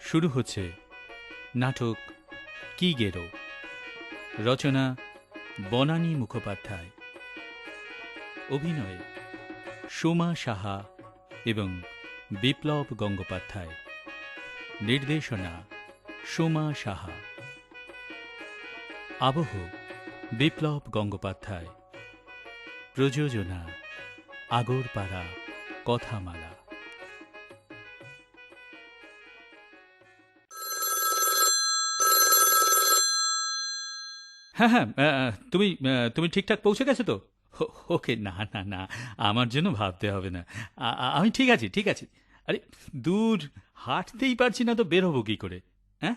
শুরু হচ্ছে নাটক কি গেরো? রচনা বনানী মুখোপাধ্যায়। অভিনয়ে সোমা সাহা এবং বিপ্লব গঙ্গোপাধ্যায়। নির্দেশনা সোমা সাহা। আবহ বিপ্লব গঙ্গোপাধ্যায়। প্রযোজনা আগরপাড়া কথামালা। হ্যাঁ হ্যাঁ তুমি তুমি ঠিকঠাক পৌঁছে গেছো তো? ওকে না না না আমার জন্য ভাবতে হবে না। আমি ঠিক আছি ঠিক আছি। আরে দূর হাঁটতেই পারছি না তো বের হব কি করে? হ্যাঁ?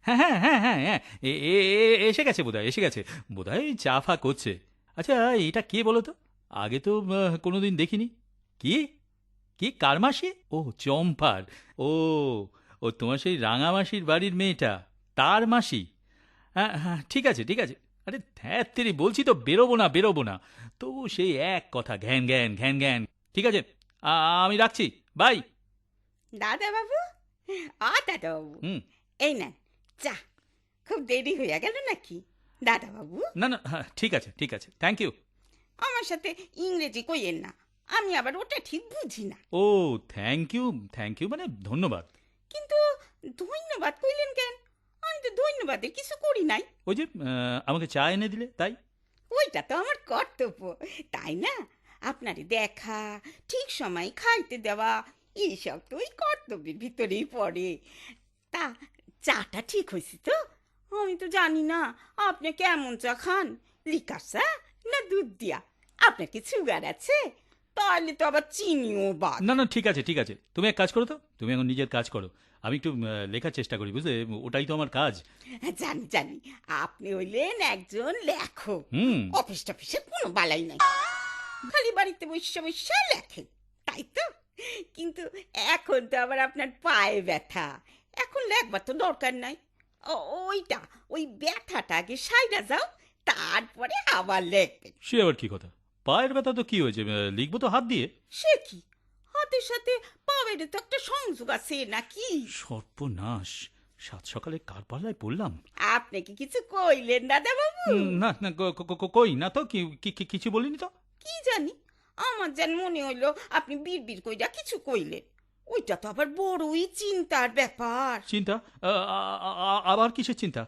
হ্যাঁ হ্যাঁ হ্যাঁ হ্যাঁ হ্যাঁ এ- এ- এসে গেছে বোধহয় এসে গেছে। বোধহয় চা ফা করছে। আচ্ছা এটা কে বলো তো? আগে তো আহ, কোনোদিন দেখিনি। কি? কি কার মাসি? ও চম্পার। ও ও তোমার সেই রাঙামাসির বাড়ির মেয়েটা তার মাসি? হ্যাঁ হ্যাঁ ঠিক আছে ঠিক আছে। আরে তেরি বলছি তো বেরোবো না বেরোবো না। তবু সেই এক কথা ঘ্যান ঘ্যান ঘ্যান ঘ্যান। ঠিক আছে আমি রাখছি বাই। দাদা বাবু? আ দাদা বাবু। হুম। এই নেন চা খুব দেরি হয়ে গেল নাকি? দাদা বাবু? না না হ্যাঁ, ঠিক আছে ঠিক আছে থ্যাংক ইউ আমার সাথে ইংরেজি কইেন না আমি আবার ওটা ঠিক বুঝি না। ও থ্যাংক ইউ থ্যাংক ইউ মানে ধন্যবাদ। কিন্তু ধন্যবাদ কইলেন কেন? আমি তো ধন্যবাদের কিছু করি নাই। ওই যে আমাকে চা এনে দিলে তাই? ওইটা তো আমার কর্তব্য তাই না? আপনারে দেখা ঠিক সময় খাইতে দেওয়া এইসব তো ওই কর্তব্যের ভিতরেই পড়ে। তা চাটা ঠিক হয়েছে তো? আমি তো জানি না আপনি কেমন চা খান? লিকার চা না দুধ দিয়া? আপনার কি সুগার আছে? তাহলে তো আবার চিনিও বা না না ঠিক আছে ঠিক আছে। তুমি এক কাজ করো তো তুমি এখন নিজের কাজ করো। আমি একটু লেখার চেষ্টা করি বুঝলে? ওটাই তো আমার কাজ। জানি জানি। আপনি হইলেন একজন লেখক। অফিস টফিসে কোনো বালাই নাই। খালি বাড়িতে বসে বসে লেখেন তাই তো? কিন্তু এখন তো আবার আপনার পায়ে ব্যথা। এখন লেখবার তো দরকার নাই। ওইটা ওই ব্যথাটা আগে সাইডা যাও তারপরে আবার লেখবেন। সে আবার কি কথা? পায়ের ব্যথা তো কি হয়েছে? লিখব তো হাত দিয়ে। সে কি? হাতের সাথে পাওয়ের তো একটা সংযোগ আছে নাকি? সর্বনাশ। সাত সকালে কার পাল্লায় পড়লাম? আপনি কি কিছু কইলেন দাদা বাবু না না কই না তো? কি- কিছু বলিনি তো? কি জানি? আমার যেন মনে হইল আপনি বীর বীর কইরা কিছু কইলেন। ওইটা তো আবার বড়ই চিন্তার ব্যাপার। চিন্তা? আবার কিসের চিন্তা?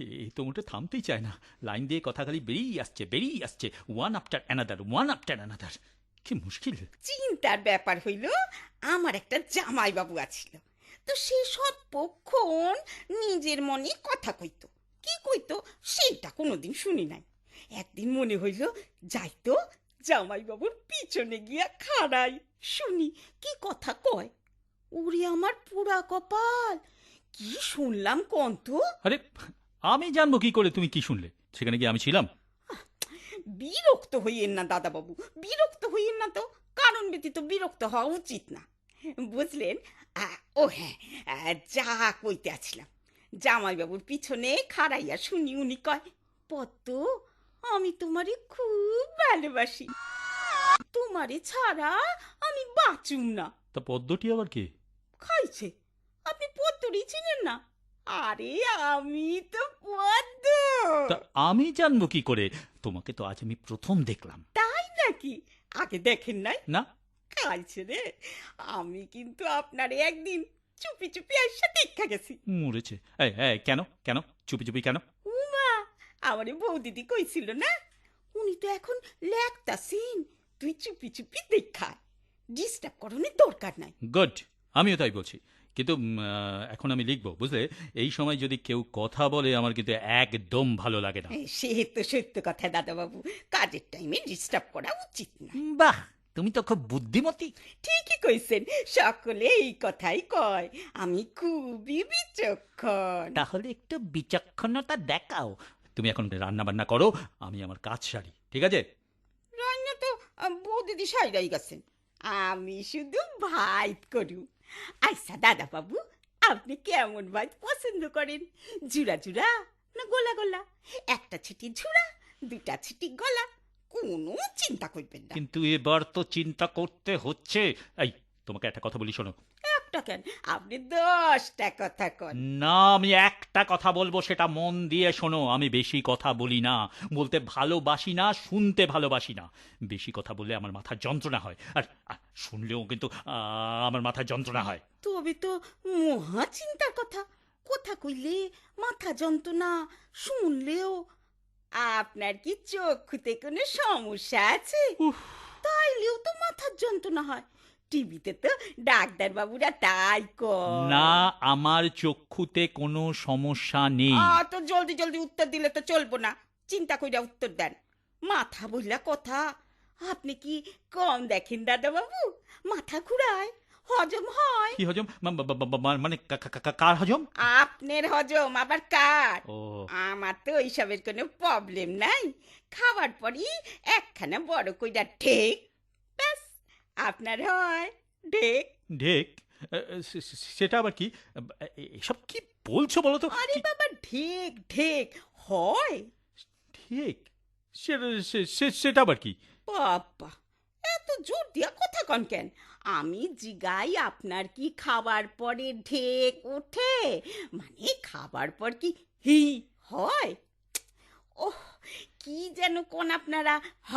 এ তো মোটে থামতেই চায় না। লাইন দিয়ে কথা খালি বেরিয়ে আসছে বেরিয়ে আসছে। One after another one after another কি মুশকিল। চিন্তার ব্যাপার হইল আমার একটা জামাই বাবু আছিল। তো সে সর্বক্ষণ নিজের মনে কথা কইতো। কি কইতো? সেইটা কোনোদিন শুনি নাই। একদিন মনে হইল যাইতো জামাই বাবুর পিছনে গিয়া খাড়াই। শুনি কি কথা কয়? ওরে আমার পুরা কপাল! কি শুনলাম কন্ত? আরে আমি জানব কি করে তুমি কি শুনলে। সেখানে গিয়ে আমি ছিলাম। বিরক্ত হইয়েন না দাদাবাবু বিরক্ত হইয়েন না তো। কারণ ব্যতীত বিরক্ত হওয়া উচিত না। বুঝলেন? ও হ্যাঁ যা কইতে আছিলাম। জামাইবাবুর পিছনে খাড়াইয়া শুনি উনি কয় পদ্ম আমি তোমারে খুব ভালোবাসি। তোমারে ছাড়া আমি বাঁচুম না। তা পদ্মটি আবার কে? খাইছে। আপনি পদ্মরই চিনেন না। আরে আমি তো পদ্ম তা আমি জানব কি করে? তোমাকে তো আজ আমি প্রথম দেখলাম। তাই নাকি? আগে দেখেন নাই? না। খাইছে রে আমি কিন্তু আপনারে একদিন চুপি চুপি এসে দেখা গেছি। মরেছে। এই, এই, কেন? কেন? চুপি চুপি কেন? উমা আমারে বৌদিদি কইছিল না? উনি তো এখন লেখতাসিন তুই চুপি চুপি দেখা ডিস্টার্ব করণের দরকার নাই। গুড আমিও তাই বলছি। কিন্তু এখন আমি লিখব বুঝলে? এই সময় যদি কেউ কথা বলে আমার কিন্তু একদম ভালো লাগে না। সে তো সত্য কথা দাদাবাবু। কাজের টাইমে ডিস্টার্ব করা উচিত না। বাহ! তুমি তো খুব বুদ্ধিমতী। ঠিকই কইছেন সকলে এই কথাই কয়। আমি খুবই বিচক্ষণ। তাহলে একটু বিচক্ষণতা দেখাও। তুমি এখন রান্না বান্না করো আমি আমার কাজ সারি ঠিক আছে? রান্না তো বৌদিদি সাইরাই গেছেন। আমি শুধু ভাইত করু। আচ্ছা দাদা বাবু, আপনি কেমন মাছ পছন্দ করেন? জুড়া জুড়া না গোলা গোলা? একটা ছিটি ঝুড়া দুটা ছিটি গলা, কোনো চিন্তা করবেন না। কিন্তু এবার তো চিন্তা করতে হচ্ছে। এই, তোমাকে একটা কথা বলি, শোনো। একটা কেন? আপনি দশটা কথা কন। না আমি একটা কথা বলব সেটা মন দিয়ে শোনো আমি বেশি কথা বলি না। বলতে ভালোবাসি না শুনতে ভালোবাসি না। বেশি কথা বললে আমার মাথা যন্ত্রণা হয়। আর আর শুনলেও কিন্তু আহ, আমার মাথা যন্ত্রণা হয়। তবে তো মহা চিন্তার কথা। কথা কইলে মাথা যন্ত্রণা শুনলেও আপনার কি চক্ষুতে কোনো সমস্যা আছে? তাইলেও তো মাথার যন্ত্রণা হয়। টিভিতে তো ডাক্তার বাবুরা তাই কর না আমার চক্ষুতে কোনো সমস্যা নেই। তো জলদি জলদি উত্তর দিলে তো চলবো না। চিন্তা কইরা উত্তর দেন। মাথা বললা কথা। আপনি কি কম দেখেন দাদা বাবু মাথা ঘুরায় হজম হয়। কি হজম? মা- মানে কা- কা- কা- কার হজম? আপনার হজম আবার কার? ও। আমার তো ওইসবের কোনো প্রবলেম নাই। খাবার পরই একখানা বড় কইরা ঠেক আপনার হয় ঢেক। ঢেক? সে- সে- সেটা আবার কি? এ- এসব কি বলছো বলো তো? আরে বাবা ঢেক ঢেক। হয়? ঠিক সেটা সে- সে- সেটা আবার কি? বাবা এত জোর দিয়া কথা কন কেন? আমি জিগাই আপনার কি খাবার পরে ঢেক ওঠে? মানে খাবার পর কি হি হয়? ওহ কি যেন কোন আপনারা। হ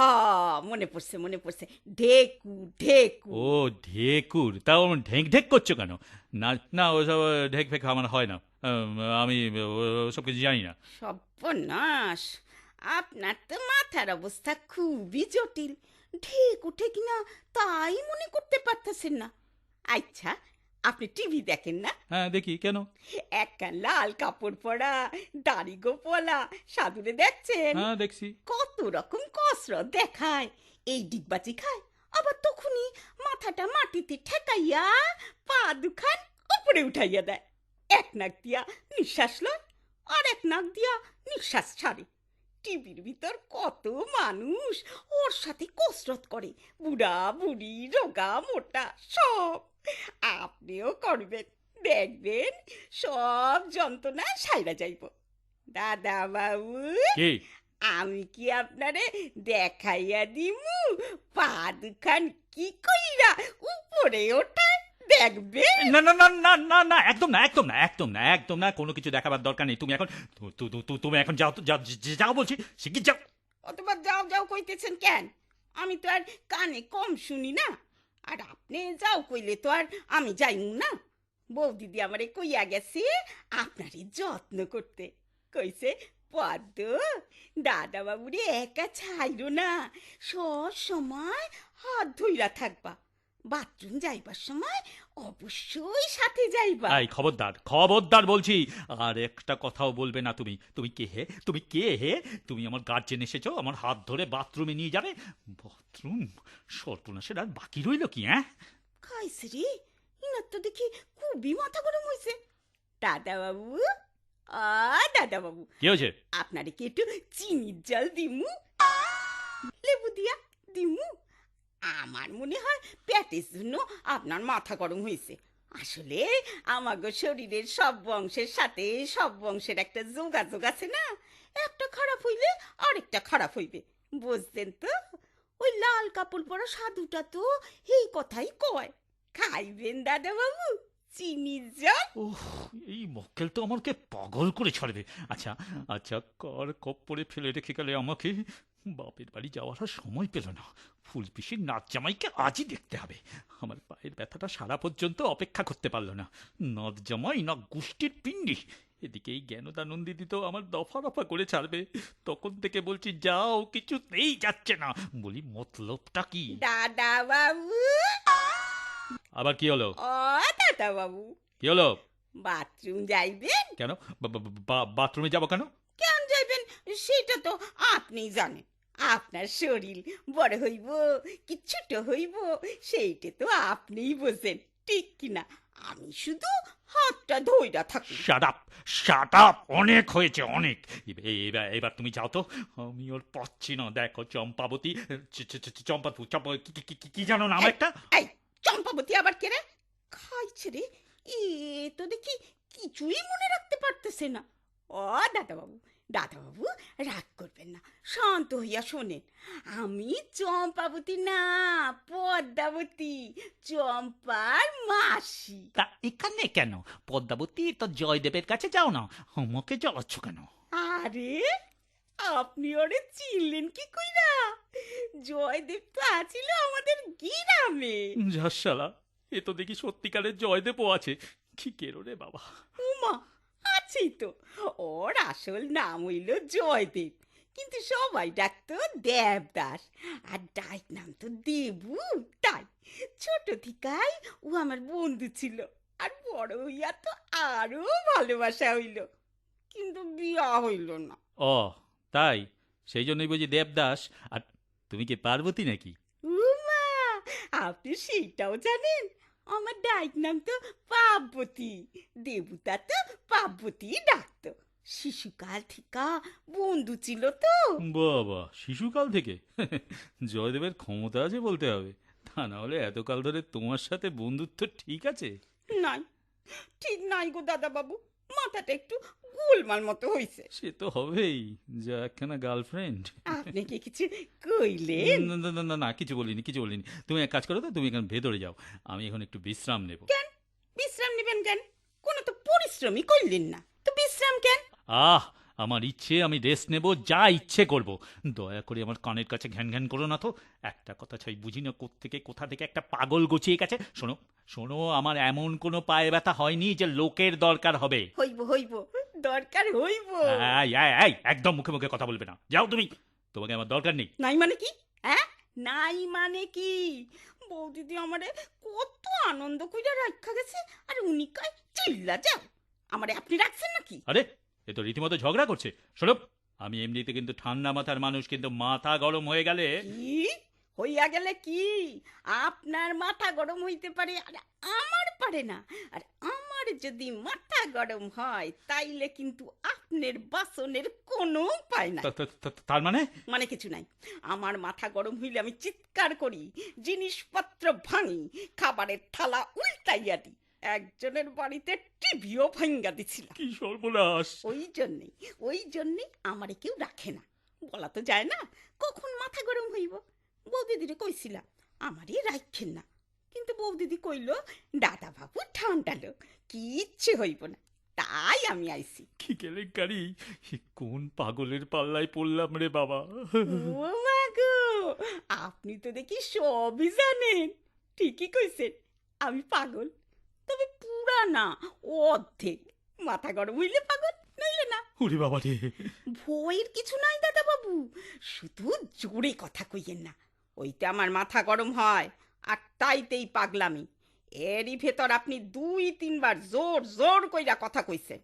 মনে পড়ছে মনে পড়ছে। ঢেকু ঢেকু। ও ঢেকুর তাও ঢেক ঢেক করছ কেন? না না ওসব ঢেক ফেক আমার হয় না। আম, আমি ওসব কিছু জানি না। সর্বনাশ। আপনার তো মাথার অবস্থা খুবই জটিল। ঢেক উঠে কিনা তাই মনে করতে পারতেছেন না। আচ্ছা আপনি টিভি দেখেন না? হ্যাঁ দেখি কেন? একটা লাল কাপড় পরা দাড়ি গোপলা সাধুরে দেখছেন? হ্যাঁ দেখছি। কত রকম কসরত দেখায়। এই ডিগবাজি খায় আবার তখনই মাথাটা মাটিতে ঠেকাইয়া পা দুখান উপরে উঠাইয়া দেয়। এক নাক দিয়া নিঃশ্বাস লয় আর এক নাক দিয়া নিঃশ্বাস ছাড়ে। টিভির ভিতর কত মানুষ? ওর সাথে কসরত করে। বুড়া বুড়ি রোগা মোটা সব। আপনিও করবেন। দেখবেন সব যন্ত্রণা সাইরা যাইব। দাদা বাবু আমি কি আপনারে দেখাইয়া দিমু? পা দুখান কি কইরা উপরে ওঠায় দেখবেন না না না না না না একদম না একদম না একদম না একদম না কোনো কিছু দেখাবার দরকার নেই। তুমি এখন তুমি এখন যাও তো, যাও যা- যাও বলছি শিগগির যাও। অথবা যাও যাও কইতেছেন কেন? আমি তো আর কানে কম শুনি না। আর আপনি যাও কইলে তো আর আমি যাইমু না। বউ দিদি আমারে কইয়া গেছে আপনারই যত্ন করতে। কইছে পদ্ম দাদা বাবুরে একা ছাইরো না। সব সময় হাত ধইরা থাকবা। বাথরুম যাইবার সময় অবশ্যই সাথে যাইবা। এই খবরদার খবরদার বলছি। আর একটা কথাও বলবে না তুমি। তুমি কে হে? তুমি কে হে? তুমি আমার গার্জেন এসেছ আমার হাত ধরে বাথরুমে নিয়ে যাবে? বাথরুম সর্বনাশের আর বাকি রইল কি হ্যাঁ খাইছে রে ইনার তো দেখি খুবই মাথা গরম হয়েছে দাদা বাবু আ দাদা বাবু কি হয়েছে? আপনারে কি একটু চিনির জল দিমু? লেবু দিয়া দিমু? আমার মনে হয় পেটের জন্য আপনার মাথা গরম হয়েছে। আসলে আমাগো শরীরের সব বংশের সাথে সব বংশের একটা যোগাযোগ আছে না? একটা খারাপ হইলে আরেকটা খারাপ হইবে বুঝতেন তো? ওই লাল কাপড় পরা সাধুটা তো এই কথাই কয়। খাইবেন দাদা বাবু চিনির জল। ওহ, এই মক্কেল তো আমাকে পাগল করে ছাড়বে। আচ্ছা আচ্ছা কার কপ্পরে ফেলে রেখে গেলে আমাকে বাপের বাড়ি যাওয়ার আর সময় পেল না। ফুল পিসির নাচ জামাইকে আজই দেখতে হবে। আমার পায়ের ব্যথাটা সারা পর্যন্ত অপেক্ষা করতে পারল না। নদ জামাই না গোষ্ঠীর পিণ্ডি। এদিকে এই জ্ঞানদানন্দিনী তো আমার দফা দফা করে ছাড়বে। তখন থেকে বলছি যাও কিছুতেই যাচ্ছে না। বলি মতলবটা কি? দাদা বাবু আবার কি হলো? ও দাদা বাবু কি হলো? বাথরুম যাইবেন? কেন? বাথরুমে যাব কেন? কেন যাইবেন? সেটা তো আপনি জানেন। আপনার শরীর বড় হইব কি ছোট হইব সেইটা তো আপনিই বোঝেন ঠিক কিনা আমি শুধু হাতটা ধইরা থাকি। শাট আপ শাট আপ অনেক হয়েছে অনেক। এবার এবার তুমি যাও তো আমি ওর পাচ্ছি না দেখো চম্পাবতী চ- চ- চ- চম্পাপু চম্পা কি- কি- কি- কি জানো নাম একটা? এই চম্পাবতী আবার কে রে? খাইছে রে এ তো দেখি কিছুই মনে রাখতে পারতেছে না। ও দাদা বাবু দাদাবাবু রাগ করবেন না শান্ত হইয়া শোনেন। আমি চম্পাবতী না পদ্মাবতী চম্পার মাসি। তা এখানে কেন? পদ্মাবতী তো জয়দেবের কাছে যাও না আমাকে জ্বালাচ্ছ কেন? আরে আপনি ওরে চিনলেন কি কইরা? জয়দেব তো আছিল আমাদের গ্রামে। ঝাসালা এ তো দেখি সত্যিকারের জয়দেবও আছে। কি কেরো রে বাবা। উমা আছেই তো। ওর আসল নাম হইল জয়দেব কিন্তু সবাই ডাকতো দেবদাস। আর ডাইক নাম তো দেবু তাই ছোট থিকাই ও আমার বন্ধু ছিল আর বড় হইয়া তো আরও ভালোবাসা হইল কিন্তু বিয়া হইল না। ও তাই? সেই জন্যই বুঝি দেবদাস। আর তুমি কি পার্বতী নাকি? উমা আপনি সেইটাও জানেন? আমার ডাইক নাম তো পার্বতী দেবতা তো পার্বতী ডাকত শিশুকাল থেকে বন্ধু ছিল তো বাবা শিশুকাল থেকে জয়দেবের ক্ষমতা আছে বলতে হবে। তা না হলে এতকাল ধরে তোমার সাথে বন্ধুত্ব ঠিক আছে? নাই। ঠিক নাই গো দাদা বাবু মাথাটা একটু গোলমাল মতো হইছে। সে তো হবেই যা একখানা গার্লফ্রেন্ড। আপনি কি কিছু কইলেন? না না, না না না কিছু বলিনি কিছু বলিনি। তুমি এক কাজ করো তো তুমি এখন ভেতরে যাও। আমি এখন একটু বিশ্রাম নেব। কেন? বিশ্রাম নেবেন কেন? কোনো তো পরিশ্রমই করলেন না। তো বিশ্রাম কেন? আহ আমার ইচ্ছে আমি রেস্ট নেব যা ইচ্ছে করব। দয়া করে আমার কানের কাছে ঘ্যান ঘ্যান করো না তো। একটা কথা ছাই বুঝি না থেকে কোথা থেকে একটা পাগল গুছিয়ে গেছে। শোনো শোনো আমার এমন কোনো পায়ে ব্যথা হয়নি যে লোকের দরকার হবে। হইব হইব দরকার হইব। এই, এই, এই, একদম মুখে মুখে কথা বলবে না। যাও তুমি তোমাকে আমার দরকার নেই। নাই মানে কি? হ্যাঁ? নাই মানে কি? বৌদিদি আমারে কত আনন্দ কইরা রাখা গেছে আর উনি কয় চিল্লা যাও আমারে আপনি রাখছেন নাকি? আরে এ তো রীতিমতো ঝগড়া করছে। শোনো আমি এমনিতে কিন্তু ঠান্ডা মাথার মানুষ কিন্তু মাথা গরম হয়ে গেলে কি? হইয়া গেলে কি? আপনার মাথা গরম হইতে পারে আর আমার পারে না। আর আমার যদি মাথা গরম হয় তাইলে কিন্তু আপনার বাসনের কোনো উপায় নাই। তা- তার মানে? মানে কিছু নাই। আমার মাথা গরম হইলে আমি চিৎকার করি জিনিসপত্র ভাঙি খাবারের থালা উল্টাইয়া দিই। একজনের বাড়িতে টিভিও ভাঙ্গা দিছিলাম। কি সর্বনাশ। ওই জন্যেই ওই জন্যেই আমারে কেউ রাখে না। বলা তো যায় না কখন মাথা গরম হইব? বৌদিদিরে কইছিলাম আমারই রাখেন না। কিন্তু বৌদিদি কইল দাদা বাবু ঠান্ডা লোক কিচ্ছু হইব না। তাই আমি আইছি। কি কেলেঙ্কারি কোন পাগলের পাল্লায় পড়লাম রে বাবা। ও মা গো আপনি তো দেখি সবই জানেন। ঠিকই কইছেন আমি পাগল। তবে পুরা না অর্ধেক। মাথা গরম হইলে পাগল নইলে না। ওরে বাবা রে। ভয়ের কিছু নাই দাদা বাবু শুধু জোরে কথা কইয়েন না। ওইতে আমার মাথা গরম হয় আর তাইতেই পাগলামি। এরই ভেতর আপনি দুই তিনবার জোর জোর কইরা কথা কইছেন।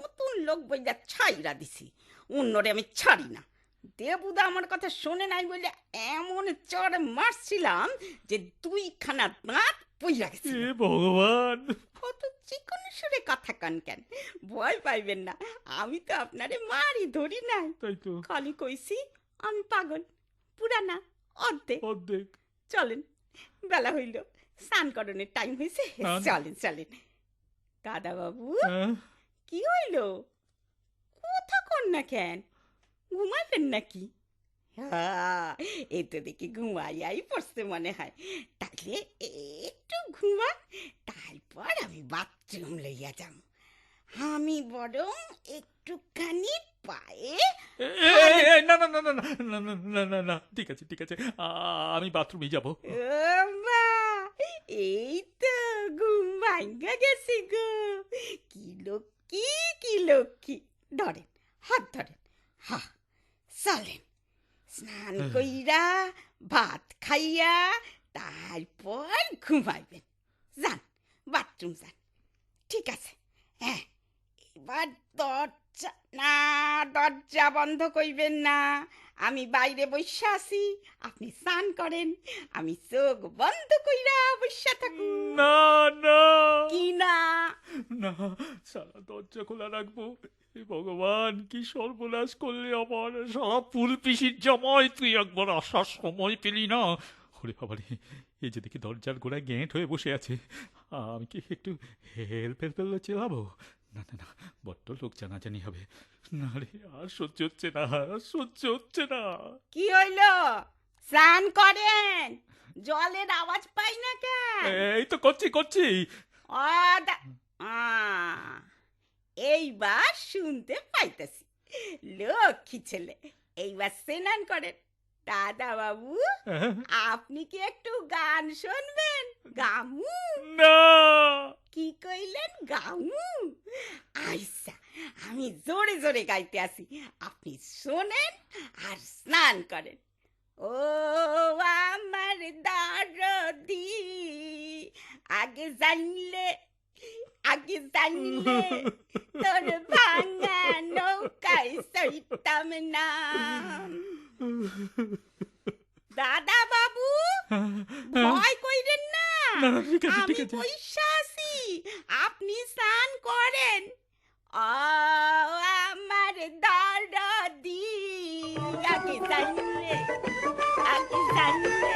নতুন লোক বইলা ছাইরা দিছি অন্যরে আমি ছাড়ি না। দেবুদা আমার কথা শোনে নাই বলে এমন চড় মারছিলাম যে দুইখানা দাঁত পইরা গেছে এ ভগবান। কত চিকন সুরে কথা কান কেন? ভয় পাইবেন না আমি তো আপনারে মারি ধরি নাই। তাই তো। খালি কইছি আমি পাগল পুরানা অর্ধেক। অর্ধেক। চলেন বেলা হইল স্নান করণের টাইম হয়েছে? চলেন চলেন। দাদা বাবু হ্যাঁ? কি হইল? কথা কন না কেন? ঘুমাইলেন নাকি? হ্যাঁ, এই তো দেখি ঘুমাইয়াই পড়ছে মনে হয় তাহলে একটু ঘুমা তারপর আমি বাথরুম লইয়া যাম আমি বরং একটুখানি পায়ে না না না না না না না না ঠিক আছে ঠিক আছে আমি বাথরুমে যাব এই তো ঘুম ভাঙ্গা গেছে গো কি লক্ষ্মী কি লক্ষ্মী ধরেন হাত ধরেন হা চলেন স্নান কইরা ভাত খাইয়া তারপর ঘুমাইবেন যান বাথরুম যান ঠিক আছে হ্যাঁ এবার দরজা না দরজা বন্ধ কইবেন না আমি বাইরে বসে আছি আপনি স্নান করেন আমি চোখ বন্ধ কইরা বসে থাকুন না না কি না না সারা দরজা খোলা রাখব হে ভগবান কি সর্বনাশ করলে আমার? সারা ফুল পিসির জামাই তুই একবার আসার সময় পেলি না? ওরে বাবারে এই যে দেখি দরজার গোড়ায় গেঁট হয়ে বসে আছে। আমি কি একটু হেল্প হেল্প চেলাবো? না না না বড্ড লোক জানাজানি হবে। না রে আর সহ্য হচ্ছে না আর সহ্য হচ্ছে না। কি হইল? স্নান করেন? জলের আওয়াজ পাই না কেন? এই তো করছি করছি ও দা- আ, এইবার শুনতে পাইতেছি। লক্ষ্মী ছেলে? এইবার স্নান করেন। দাদা বাবু হ্যাঁ? আপনি কি একটু গান শুনবেন? গামু। না। কি কইলেন? গামু। আইসা আমি জোরে জোরে গাইতে আসি আপনি শোনেন আর স্নান করেন। ও আমার দারদি আগে জানলে জানলে তোর ভাঙা নৌকায় সইতাম না দাদা বাবু ভয় কইরেন না আমি পয়সা আছি আপনি স্নান করেন। ও আমার দাদাদি আগে জানলে আগে জানলে।